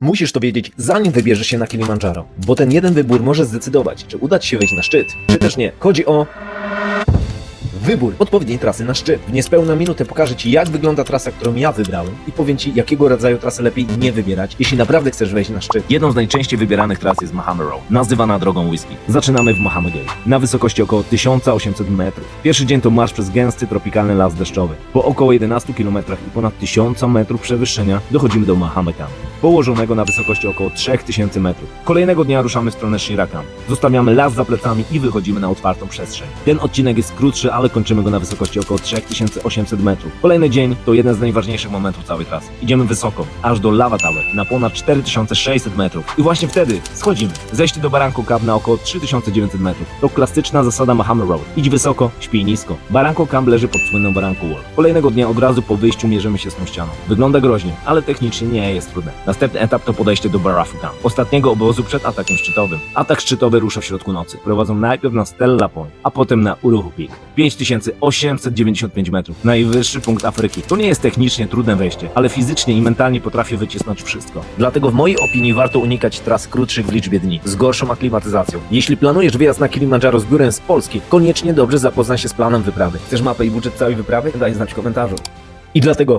Musisz to wiedzieć, zanim wybierzesz się na Kilimandżaro, bo ten jeden wybór może zdecydować, czy uda Ci się wejść na szczyt, czy też nie. Chodzi o wybór odpowiedniej trasy na szczyt. W niespełna minutę pokażę Ci, jak wygląda trasa, którą ja wybrałem i powiem Ci, jakiego rodzaju trasy lepiej nie wybierać, jeśli naprawdę chcesz wejść na szczyt. Jedną z najczęściej wybieranych tras jest Mahama Road, nazywana drogą whisky. Zaczynamy w Mahama Gate, na wysokości około 1800 metrów. Pierwszy dzień to marsz przez gęsty, tropikalny las deszczowy. Po około 11 km i ponad 1000 metrów przewyższenia dochodzimy do Mahama Camp, położonego na wysokości około 3000 metrów. Kolejnego dnia ruszamy w stronę Shirakan. Zostawiamy las za plecami i wychodzimy na otwartą przestrzeń. Ten odcinek jest krótszy, ale kończymy go na wysokości około 3800 metrów. Kolejny dzień to jeden z najważniejszych momentów całej trasy. Idziemy wysoko, aż do Lava Tower, na ponad 4600 metrów. I właśnie wtedy schodzimy. Zejście do Baranko Camp na około 3900 metrów. To klasyczna zasada Mahama Road. Idź wysoko, śpij nisko. Baranko Camp leży pod słynną Baranko Wall. Kolejnego dnia od razu po wyjściu mierzymy się z tą ścianą. Wygląda groźnie, ale technicznie nie jest trudne. Następny etap to podejście do Barafu Camp, ostatniego obozu przed atakiem szczytowym. Atak szczytowy rusza w środku nocy. Prowadzą najpierw na Stella Point, a potem na Uruhu Peak. 5895 metrów. Najwyższy punkt Afryki. To nie jest technicznie trudne wejście, ale fizycznie i mentalnie potrafię wycisnąć wszystko. Dlatego w mojej opinii warto unikać tras krótszych w liczbie dni, z gorszą aklimatyzacją. Jeśli planujesz wyjazd na Kilimandżaro z biurem z Polski, koniecznie dobrze zapoznaj się z planem wyprawy. Chcesz mapę i budżet całej wyprawy? Daj znać w komentarzu. I dlatego